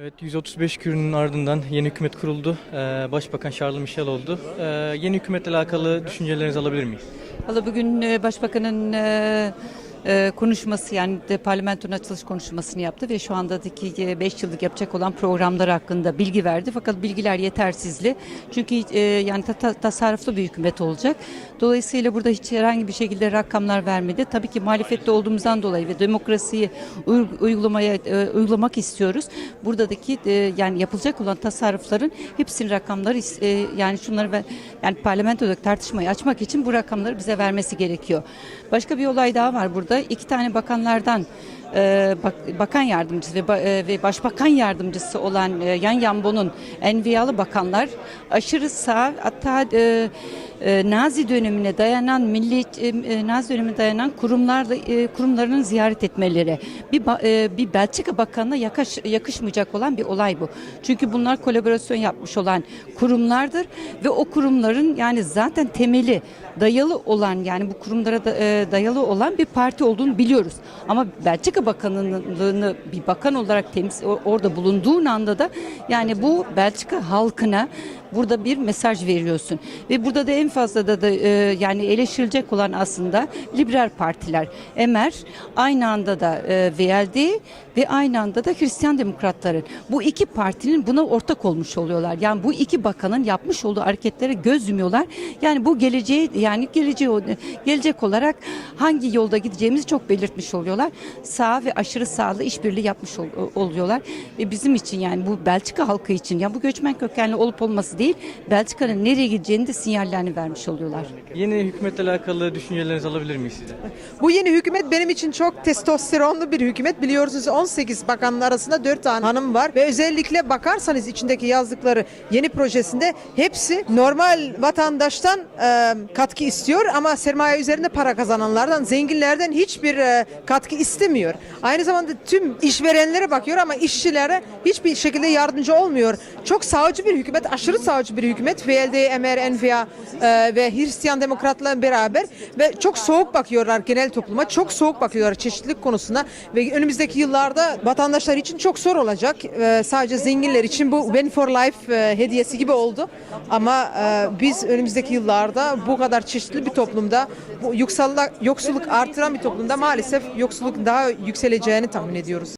Evet 135 günün ardından yeni hükümet kuruldu. Ee, Başbakan Charles Michel oldu. Ee, Yeni hükümetle alakalı düşüncelerinizi alabilir miyiz? Valla bugün e, Başbakan'ın e, e, konuşması yani de parlamentonun açılış konuşmasını yaptı ve şu andaki 5 yıllık yapacak olan programlar hakkında bilgi verdi. Fakat bilgiler yetersizli. Çünkü e, yani ta- ta- tasarruflu bir hükümet olacak. Dolayısıyla burada hiç herhangi bir şekilde rakamlar vermedi. Tabii ki muhalefette olduğumuzdan dolayı ve demokrasiyi uy- uygulamaya e, uygulamak istiyoruz. Buradaki e, yani yapılacak olan tasarrufların hepsinin rakamları e, yani şunları ve yani parlamentoda tartışmayı açmak için bu rakamları bize vermesi gerekiyor. Başka bir olay daha var burada. İki tane bakanlardan e, bak- bakan yardımcısı e, ve başbakan yardımcısı olan e, Yan Yambo'nun enviyalı bakanlar aşırı sağ hatta Nazi dönemine dayanan milli e, e, Nazi dönemine dayanan kurumlarla e, kurumlarının ziyaret etmeleri bir e, bir Belçika bakanına yakaş, yakışmayacak olan bir olay bu. Çünkü bunlar kolaborasyon yapmış olan kurumlardır ve o kurumların yani zaten temeli dayalı olan yani bu kurumlara da, e, dayalı olan bir parti olduğunu biliyoruz. Ama Belçika bakanlığını bir bakan olarak temsil orada bulunduğun anda da yani bu Belçika halkına burada bir mesaj veriyorsun. Ve burada da en fazla da, da e, yani eleştirilecek olan aslında liberal partiler. Emer aynı anda da e, VLD ve aynı anda da Hristiyan Demokratların. Bu iki partinin buna ortak olmuş oluyorlar. Yani bu iki bakanın yapmış olduğu hareketlere göz yumuyorlar. Yani bu geleceği yani geleceği gelecek olarak hangi yolda gideceğimizi çok belirtmiş oluyorlar. Sağ ve aşırı sağlı işbirliği yapmış ol- oluyorlar. Ve bizim için yani bu Belçika halkı için ya bu göçmen kökenli olup olması değil Belçika'nın nereye gideceğini de sinyallerini vermiş oluyorlar. Yeni hükümetle alakalı düşüncelerinizi alabilir miyiz size? Bu yeni hükümet benim için çok testosteronlu bir hükümet. Biliyorsunuz 18 bakanın arasında 4 tane hanım var ve özellikle bakarsanız içindeki yazdıkları yeni projesinde hepsi normal vatandaştan e, katkı istiyor ama sermaye üzerinde para kazananlardan, zenginlerden hiçbir e, katkı istemiyor. Aynı zamanda tüm işverenlere bakıyor ama işçilere hiçbir şekilde yardımcı olmuyor. Çok sağcı bir hükümet, aşırı sağcı bir hükümet. VLD, MR, NVA e, ve Hristiyan Demokratlarla beraber ve çok soğuk bakıyorlar genel topluma. Çok soğuk bakıyorlar çeşitlilik konusunda ve önümüzdeki yıllarda vatandaşlar için çok zor olacak. E, sadece zenginler için bu Win for Life e, hediyesi gibi oldu. Ama e, biz önümüzdeki yıllarda bu kadar çeşitli bir toplumda bu yoksulluk artıran bir toplumda maalesef yoksulluk daha yükseleceğini tahmin ediyoruz.